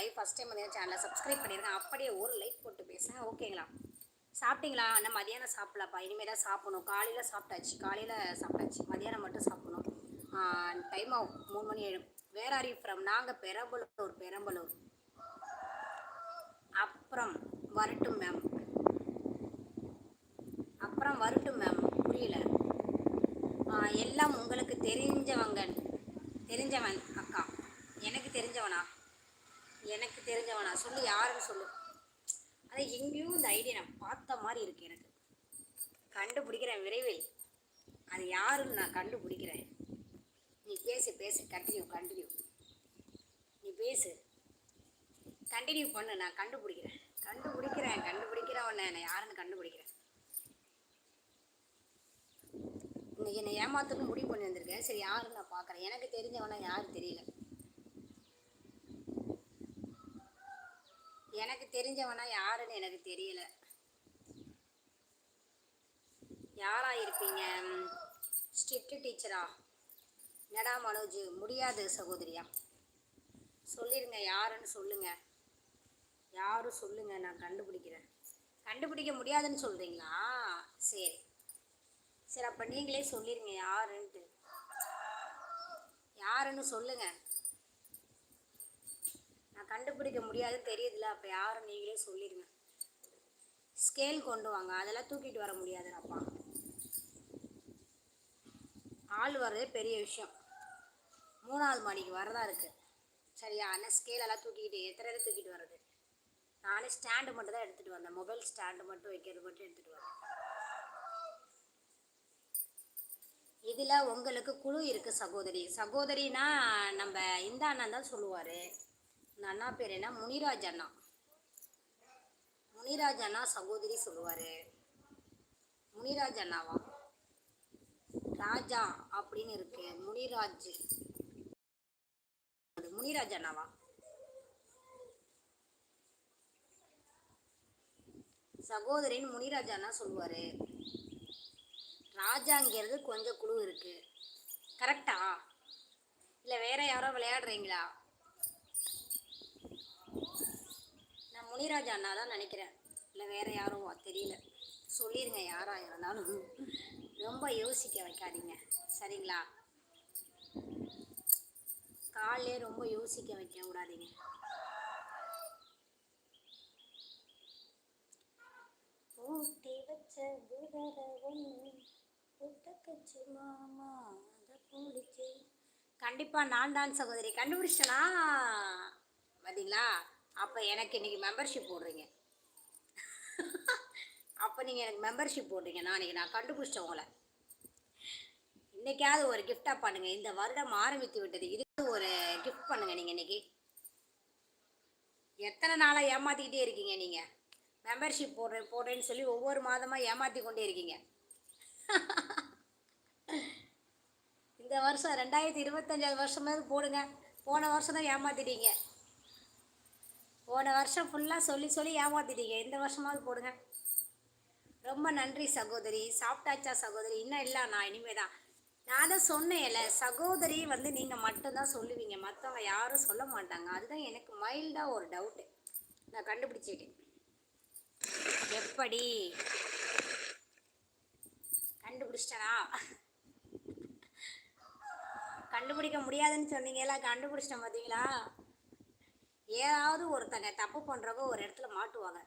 Live first time வந்து சேனலை subscribe பண்ணியிருக்கேன் அப்படியே ஒரு லைக் போட்டு பேசுகிறேன் ஓகேங்களா சாப்பிட்டீங்களா? ஆனால் மதியானம் சாப்பிடலாப்பா. இனிமேல் தான் சாப்பிடணும். காலையில் சாப்பிட்டாச்சு. காலையில் சாப்பிட்டாச்சு. மதியானம் மட்டும் சாப்பிடணும். டைம் ஆகும். மூணு மணி ஏழு. வேர் ஆர் ஃப்ரம் நாங்கள் பெரம்பலூர் பெரம்பலூர். அப்புறம் வரட்டும் மேம் அப்புறம் வரட்டும் மேம் புரியல. எல்லாம் உங்களுக்கு தெரிஞ்சவங்க தெரிஞ்சவன் அக்கா. எனக்கு தெரிஞ்சவனா? எனக்கு தெரிஞ்சவனா. சொல்லு யாருன்னு சொல்லு. அதை எங்கேயும் இந்த ஐடியா நான் பார்த்த மாதிரி இருக்கு எனக்கு. கண்டுபிடிக்கிறேன் விரைவில். அது யாருன்னு நான் கண்டுபிடிக்கிறேன். நீ பேசு பேசு கண்டினியூ கண்டினியூ நீ பேசு. கண்டினியூ பண்ணு நான் கண்டுபிடிக்கிறேன். கண்டுபிடிக்கிறேன் கண்டுபிடிக்கிறேன் உன்னை நான் யாருன்னு கண்டுபிடிக்கிறேன். இன்னைக்கு என்னை ஏமாத்தணும்னு முடிவு பண்ணி வந்திருக்கேன் சரி யாருன்னு நான் பார்க்குறேன். எனக்கு தெரிஞ்சவனா யாரும் தெரியல. எனக்கு தெரிஞ்சவனா யாருன்னு எனக்கு தெரியல. யாரா இருப்பீங்க? ஸ்ட்ரிக்ட் டீச்சரா என்னடா மனோஜ்? முடியாது சகோதரியா? சொல்லிருங்க யாருன்னு சொல்லுங்க. யாரும் சொல்லுங்க நான் கண்டுபிடிக்கிறேன். கண்டுபிடிக்க முடியாதுன்னு சொல்றீங்களா? சரி. சரி அப்போ நீங்களே சொல்லிருங்க யாருன்ட்டு. யாருன்னு சொல்லுங்க. நான் கண்டுபிடிக்க முடியாதுன்னு தெரியுதுல அப்போ யாரும் நீங்களே சொல்லிடுங்க ஸ்கேல் கொண்டு வாங்க அதெல்லாம் தூக்கிட்டு வர முடியாதுனப்பா ஆள் வர்றதே பெரிய விஷயம். மூணாவது மாடிக்கு வரதா இருக்குது சரியா ஆனால் ஸ்கேல் எல்லாம் தூக்கிக்கிட்டு எத்தனை பேர் தூக்கிட்டு வர்றது? நானே ஸ்டாண்டு மட்டும் தான் எடுத்துகிட்டு வந்தேன். மொபைல் ஸ்டாண்டு மட்டும் வைக்கிறது மட்டும் எடுத்துகிட்டு வந்தேன். இதில் உங்களுக்கு குழு இருக்குது சகோதரி. சகோதரினா நம்ம இந்த அண்ணன் தான் சொல்லுவார். இந்த அண்ணா பேர் என்ன? முனிராஜ் அண்ணா. முனிராஜ் அண்ணா சகோதரி சொல்லுவார். முனிராஜ் அண்ணாவா? ராஜா அப்படின்னு இருக்கு. முனிராஜ். அது முனிராஜ் அண்ணாவா? சகோதரின் முனிராஜ் அண்ணா சொல்லுவார். ராஜாங்கிறது கொஞ்சம் குழு இருக்கு. கரெக்டா இல்லை வேற யாரோ விளையாடுறீங்களா? நான் முனிராஜ் அண்ணா தான் நினைக்கிறேன். இல்லை வேற யாரும் தெரியல. சொல்லிடுங்க யாரா இருந்தாலும். ரொம்ப யோசிக்க வைக்காதீங்க. சரிங்களா? காலையே ரொம்ப யோசிக்க வைக்க விடாதீங்க. ஊட்டி வச்ச குதிரை ஒன்று புத்தக்கச்சு மாமா அதை பிடிச்சி. கண்டிப்பாக நான் தான் சகோதரி. கண்டுபிடிச்சனா பார்த்தீங்களா அப்போ எனக்கு இன்றைக்கி மெம்பர்ஷிப் போடுறீங்க. அப்போ நீங்கள் எனக்கு மெம்பர்ஷிப் போடுறீங்க. நான் இன்றைக்கி நான் கண்டுபிடிச்சேன் உங்களை. இன்னைக்காவது ஒரு கிஃப்டாக பண்ணுங்கள் இந்த வருடம் ஆரம்பித்து விட்டது. இதுக்கு ஒரு கிஃப்ட் பண்ணுங்கள் நீங்கள் இன்னைக்கு. எத்தனை நாளாக ஏமாற்றிக்கிட்டே இருக்கீங்க நீங்கள் மெம்பர்ஷிப் போடுறேன் போடுறேன்னு சொல்லி ஒவ்வொரு மாதமாக ஏமாற்றி கொண்டே இருக்கீங்க. இந்த வருஷம் ரெண்டாயிரத்தி இருபத்தஞ்சாவது வருஷமாவது போடுங்க. போன வருஷம் தான் ஏமாத்திட்டீங்க. போன வருஷம் ஃபுல்லாக சொல்லி சொல்லி ஏமாத்திட்டீங்க. இந்த வருஷமாவது போடுங்க. ரொம்ப நன்றி சகோதரி. சாப்பிட்டாச்சா சகோதரி? இன்னும் இல்லை நான் இனிமே தான் நான் தான் சொன்னேன்ல சகோதரி வந்து நீங்கள் மட்டும்தான் சொல்லுவீங்க. மற்றவங்க யாரும் சொல்ல மாட்டாங்க. அதுதான் எனக்கு மைல்டாக ஒரு டவுட்டு நான் கண்டுபிடிச்சிட்டேன். எப்படி? கண்டுபிடிச்சிட்டனா? கண்டுபிடிக்க முடியாதுன்னு சொன்னீங்களா கண்டுபிடிச்சிட்டேன் பார்த்தீங்களா ஏதாவது ஒருத்தங்க தப்பு பண்ணுறவங்க ஒரு இடத்துல மாட்டுவாங்க.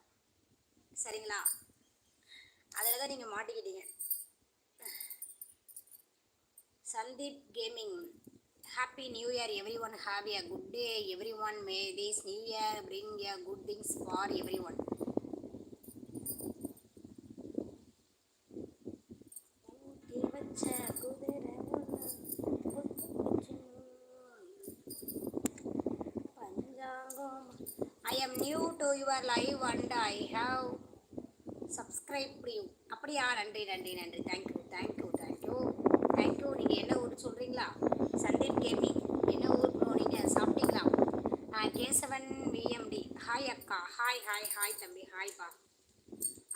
சரிங்களா? அதில் தான் நீங்கள் மாட்டிக்கிட்டீங்க. Sandeep gaming happy new year everyone have a good day everyone may this new year bring a good things for everyone I am new to your live and I have subscribe you அப்படியா? நன்றி நன்றி நன்றி. Thank you thank you thank you thank you நீங்கள் என்ன ஊர் சொல்கிறீங்களா Sandeep gaming என்ன ஊர் ப்ரோ நீங்கள் சாப்பிட்டீங்களா? ஆ கேசவன் விஎம்டி ஹாய் அக்கா. ஹாய் ஹாய் ஹாய் தம்பி. ஹாய்ப்பா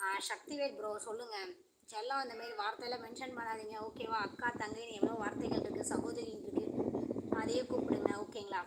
ஆ சக்திவேல் ப்ரோ சொல்லுங்கள் செல்லம் அந்த மாதிரி வார்த்தையெல்லாம் மென்ஷன் பண்ணாதீங்க. ஓகேவா அக்கா தங்கைன்னு எவ்வளோ வார்த்தைகள் இருக்குது சகோதரின்னு இருக்குது அதையே கூப்பிடுங்க. ஓகேங்களா